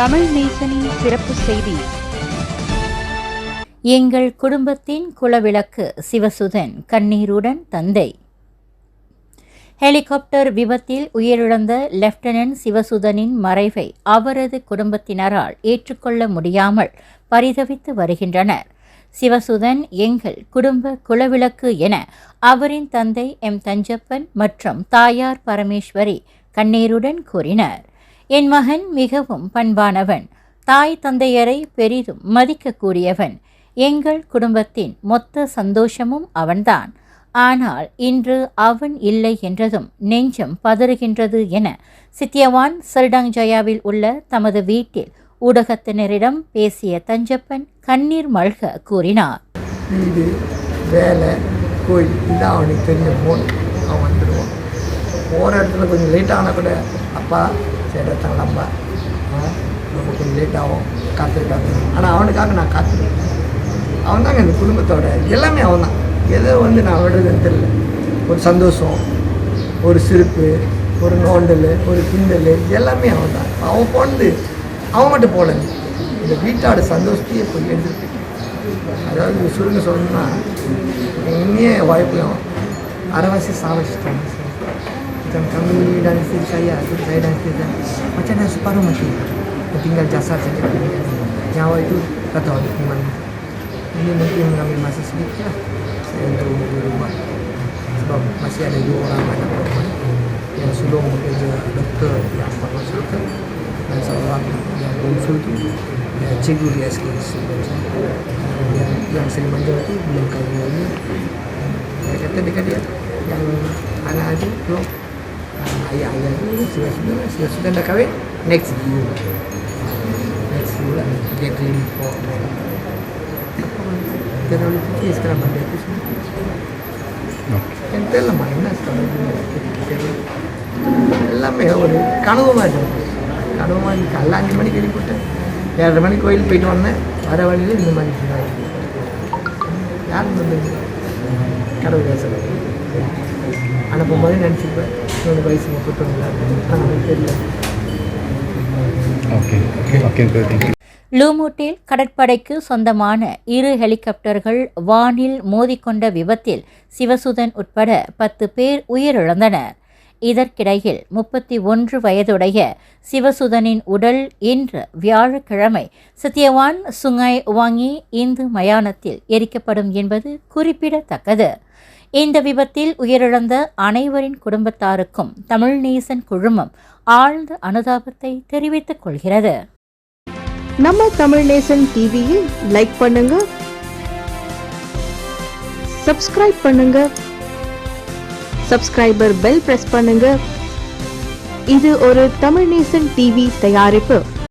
தமிழ் நேசனின் சிறப்பு செய்தி. எங்கள் குடும்பத்தின் குலவிளக்கு சிவசுதன் கண்ணீருடன் தந்தை. ஹெலிகாப்டர் விபத்தில் உயிரிழந்த லெப்டினன்ட் சிவசுதனின் மறைவை அவரது குடும்பத்தினரால் ஏற்றுக்கொள்ள முடியாமல் பரிதவித்து வருகின்றனர். சிவசுதன் எங்கள் குடும்ப குலவிளக்கு என அவரின் தந்தை எம் தஞ்சப்பன் மற்றும் தாயார் பரமேஸ்வரி கண்ணீருடன் கூறினர். என் மகன் மிகவும் பண்பானவன். தாய் தந்தையரை பெரிதும் மதிக்கக்கூடியவன். எங்கள் குடும்பத்தின் மொத்த சந்தோஷமும் அவன்தான். ஆனால் இன்று அவன் இல்லை என்றதும் நெஞ்சம் பதறுகின்றது என சித்தியவான் சர்டங் ஜயாவில் உள்ள தமது வீட்டில் ஊடகத்தினரிடம் பேசிய தஞ்சப்பன் கண்ணீர் மல்க கூறினார். வீடு வேலை கோயில் இதான் அவனுக்கு தெரிய போன் அவன் வந்துடுவான். போகிற இடத்துல கொஞ்சம் லேட்டான கூட அப்பா சரி தங்கலம்பா ரொம்ப கொஞ்சம் லேட் ஆகும் காத்து காத்து ஆனால் அவனுக்காக நான் காத்துருவேன் அவன் தாங்க இந்த குடும்பத்தோட எல்லாமே அவன் தான் எதை வந்து நான் விடுறதுன்னு தெரியல ஒரு சந்தோஷம் ஒரு சிரிப்பு ஒரு நோண்டல் ஒரு கிண்டல் எல்லாமே அவன் தான் அவன் போனது அவன் மட்டும் போகல இந்த வீட்டோட சந்தோஷத்தையே போய் எடுத்துட்டு அதாவது சுருங்க சொல்லணும்னா எங்கே வாய்ப்புலாம் arawasi sama sistem macam kami dan isteri saya saya dan isteri saya. Macam dah separuh mati? Tinggal jasad saja. Nyawa itu tak tahu di mana. Ini mungkin mengambil masa sedikit lah. Saya untuk membeli rumah. Sebab masih ada dua orang anak perempuan. Yang sulung bekerja doktor di Ahmad Hospital dan seorang yang bungsu itu ya, cikgu di SKS yang, yang sering manja itu belum kahwin. Lagi saya kata dekat dia yang anak ayah-ayah tu sudah sudah sudah sudah dah kahwin? Next. Year next year lah dia ready for terlalu fikir sekarang benda tu semua. எல்லாம் minus எல்லாமே ஒரு கனவு மாதிரி இருக்கும். கனவு மாதிரி காலைல அஞ்சு மணிக்கு வெளிப்பட்டேன் ஏழரை மணிக்கு கோயில் போயிட்டு வந்தேன் வர வழியில் இந்த மாதிரி யாரும் யார் கடவுள் பேசுறது அனுப்பும்போது நினச்சிப்பேன் இவனுக்கு வயசு முப்பத்தொன்னு ஆனால் தெரியல. Okay okay okay okay thank you லூமூட்டில் கடற்படைக்கு சொந்தமான இரு ஹெலிகாப்டர்கள் வானில் மோதிக்கொண்ட விபத்தில் சிவசுதன் உட்பட பத்து பேர் உயிரிழந்தனர். இதற்கிடையில் முப்பத்தி ஒன்று வயதுடைய சிவசுதனின் உடல் இன்று வியாழக்கிழமை சத்யவான் சுங்காய் வாங்கி இந்து மயானத்தில் எரிக்கப்படும் என்பது குறிப்பிடத்தக்கது. இந்த விபத்தில் உயிரிழந்த அனைவரின் குடும்பத்தாருக்கும் தமிழ்நேசன் குழுமம் ஆழ்ந்த அனுதாபத்தை தெரிவித்துக் கொள்கிறது. நம்ம தமிழ்நேசன் டிவியில் லைக் பண்ணுங்க சப்ஸ்கிரைப் பண்ணுங்க சப்ஸ்கிரைபர் பெல் பிரஸ் பண்ணுங்க. இது ஒரு தமிழ்நேசன் டிவி தயாரிப்பு.